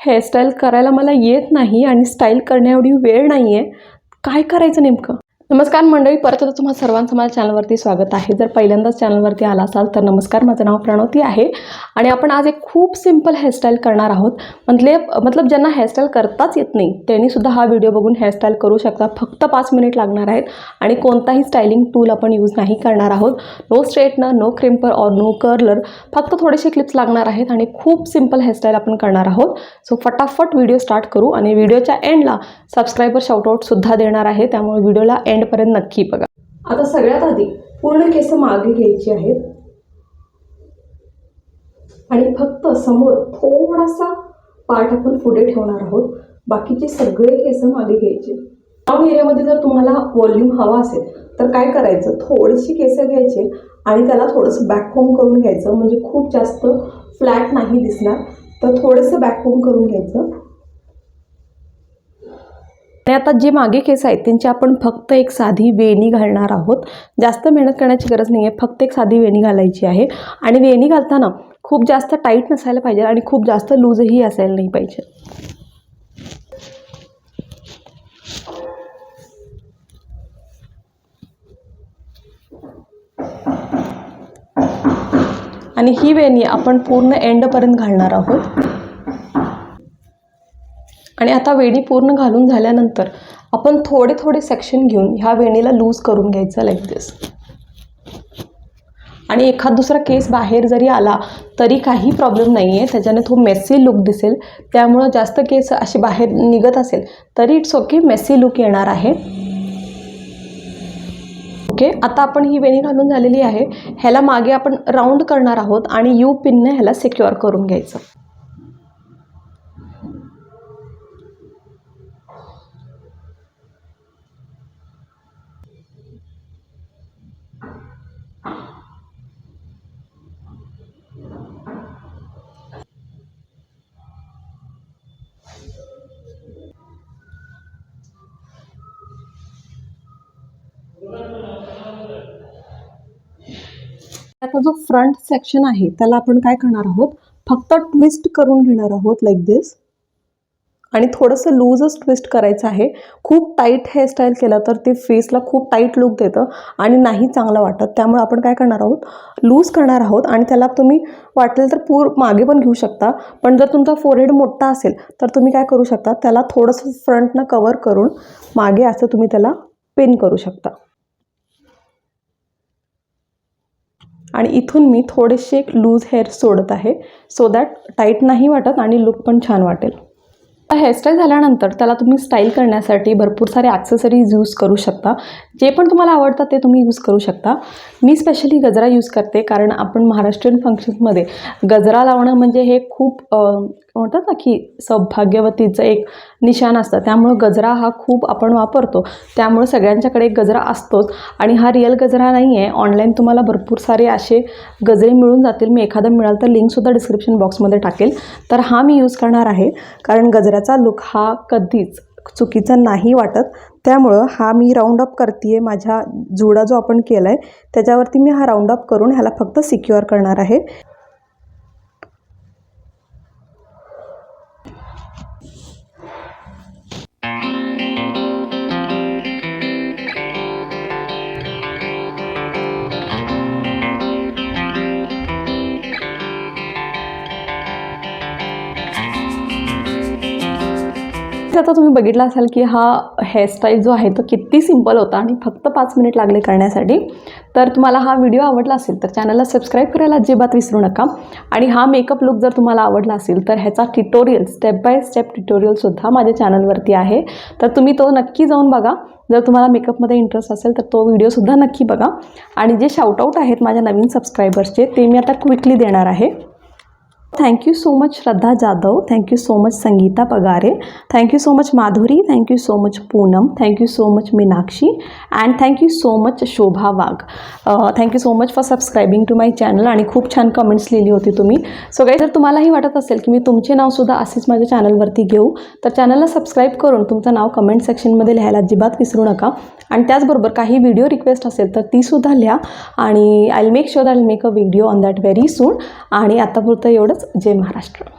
Hairstyle करायला मला येत नाही आणि स्टाईल करण्याएवढी वेळ नाही आहे काय करायचं नेमकं? नमस्कार मंडळी परत एकदा तुम्हा सर्वांचं माझ्या चॅनलवरती स्वागत आहे. जर पहिल्यांदाच चॅनलवरती आला असाल तर नमस्कार माझं नाव प्रणवती आहे. आणि आपण आज एक खूप सिंपल हेअरस्टाईल करणार आहोत. म्हटले मतलब ज्यांना हेअरस्टाईल करताच येत नाही त्यांनीसुद्धा हा व्हिडिओ बघून हेअरस्टाईल करू शकता. फक्त पाच मिनिट लागणार आहेत आणि कोणताही स्टायलिंग टूल आपण यूज नाही करणार आहोत. No straightener no crimper or no curler फक्त थोडेसे क्लिप्स लागणार आहेत आणि खूप सिंपल हेअरस्टाईल आपण करणार आहोत. सो फटाफट व्हिडिओ स्टार्ट करू आणि व्हिडिओच्या एंडला सबस्क्रायबर शाउटआउटसुद्धा देणार आहे. त्यामुळे व्हिडिओला एंड एंडपर्यंत नक्की बघा. आता सगळ्यात आधी पूर्ण केस मागे घ्यायची आहेत. आणि फक्त समोर थोडासा पार्ट आपण पुढे ठेवणार आहोत. बाकीचे सगळे केस मागे घ्यायचे. ग्राउंड एरियामध्ये जर तुम्हाला वॉल्यूम हवा असेल तर काय करायचं? थोडीशी केस घ्यायचे आणि त्याला थोडंसं बॅकहोम करून घ्यायचं. म्हणजे खूप जास्त फ्लॅट नाही दिसणार. तर थोडंसं बॅकहोम करून घ्यायचं. आणि आता जे मागे केस आहेत त्यांची आपण फक्त एक साधी वेणी घालणार आहोत. जास्त मेहनत करण्याची गरज नाही आहे फक्त एक साधी वेणी घालायची आहे. आणि वेणी घालताना खूप जास्त टाईट नसायला पाहिजे आणि खूप जास्त लूजही असायला नाही पाहिजे. आणि ही वेणी आपण पूर्ण एंडपर्यंत घालणार आहोत. आणि आता वेणी पूर्ण घालून झाल्यानंतर आपण थोडे थोडे सेक्शन घेऊन ह्या वेणीला लूज करून घ्यायचं लाईक दिस आणि एखाद दुसरा केस बाहेर जरी आला तरी काही प्रॉब्लेम नाही आहे त्याच्याने तो मेसी लुक दिसेल. त्यामुळं जास्त केस असे बाहेर निघत असेल तरी इट्स ओके मेसी लुक येणार आहे. ओके आता आपण ही वेणी घालून झालेली आहे. ह्याला मागे आपण राऊंड करणार आहोत आणि यू पिनने ह्याला सिक्युअर करून घ्यायचं. आता जो फ्रंट सेक्शन आहे त्याला आपण काय करणार आहोत? फक्त ट्विस्ट करून घेणार आहोत लाईक दिस आणि थोडंसं लूजच ट्विस्ट करायचं आहे. खूप टाईट हेअरस्टाईल केलं तर ते फेसला खूप टाईट लुक देतं आणि नाही चांगलं वाटत. त्यामुळे आपण काय करणार आहोत? लूज करणार आहोत आणि त्याला तुम्ही वाटेल तर पूर मागे पण घेऊ शकता. पण जर तुमचा फोरहेड मोठा असेल तर तुम्ही काय करू शकता? त्याला थोडंसं फ्रंटनं कवर करून मागे असं तुम्ही त्याला पिन करू शकता. आणि इथून मी थोडेसे लूज हेअर सोडत आहे. सो दॅट टाईट नाही वाटत आणि लुक पण छान वाटेल. हेअरस्टाईल झाल्यानंतर त्याला तुम्ही स्टाईल करण्यासाठी भरपूर सारे ॲक्सेसरीज यूज करू शकता. जे पण तुम्हाला आवडतात ते तुम्ही यूज करू शकता. मी स्पेशली गजरा यूज करते कारण आपण महाराष्ट्रीयन फंक्शन्समध्ये गजरा लावणं म्हणजे हे खूप म्हणतात ना की सौभाग्यवतीचं एक निशाण असतं. त्यामुळं गजरा हा खूप आपण वापरतो. त्यामुळं सगळ्यांच्याकडे एक गजरा असतोच. आणि हा रिअल गजरा नाही आहे ऑनलाईन तुम्हाला भरपूर सारे असे गजरे मिळून जातील. मी एखादा मिळाल तर लिंकसुद्धा डिस्क्रिप्शन बॉक्समध्ये टाकेल. तर हा मी यूज करणार आहे. कारण गजऱ्याचा लुक हा कधीच चुकीचा नाही वाटत. त्यामुळं हा मी राऊंड अप करते आहे माझ्या जुडा जो आपण केला आहे त्याच्यावरती मी हा राऊंड अप करून ह्याला फक्त सिक्युअर करणार आहे. आता तुम्ही बघितला असाल की हा हेअरस्टाईल जो आहे तो किती सिंपल होता आणि फक्त पाच मिनिट लागले करण्यासाठी. तर तुम्हाला हा व्हिडिओ आवडला असेल तर चॅनलला सबस्क्राईब करायला अजिबात विसरू नका. आणि हा मेकअप लुक जर तुम्हाला आवडला असेल तर ह्याचा ट्युटोरियल स्टेप बाय स्टेप ट्युटोरियलसुद्धा माझ्या चॅनलवरती आहे. तर तुम्ही तो नक्की जाऊन बघा. जर तुम्हाला मेकअपमध्ये इंटरेस्ट असेल तर तो व्हिडिओसुद्धा नक्की बघा. आणि जे शाउटआउट आहेत माझ्या नवीन सबस्क्रायबर्सचे ते मी आता क्विकली देणार आहे. Thank you so much Shraddha Jadhav thank you so much Sangeeta Pagare thank you so much Madhuri thank you so much Poonam thank you so much Meenakshi and thank you so much Shobha Wagh thank you so much for subscribing to my channel आणि खूप छान comments लिहिली होती तुम्ही. So काही जर तुम्हालाही वाटत असेल की मी तुमचे नावसुद्धा असेच माझ्या चॅनलवरती घेऊ तर चॅनलला सबस्क्राईब करून तुमचं नाव कमेंट सेक्शनमध्ये लिहायला अजिबात विसरू नका. आणि त्याचबरोबर काही व्हिडिओ रिक्वेस्ट असेल तर तीसुद्धा लिहा. आणि I make sure I make a video on that very soon आणि आतापुरतं एवढंच. जय महाराष्ट्र.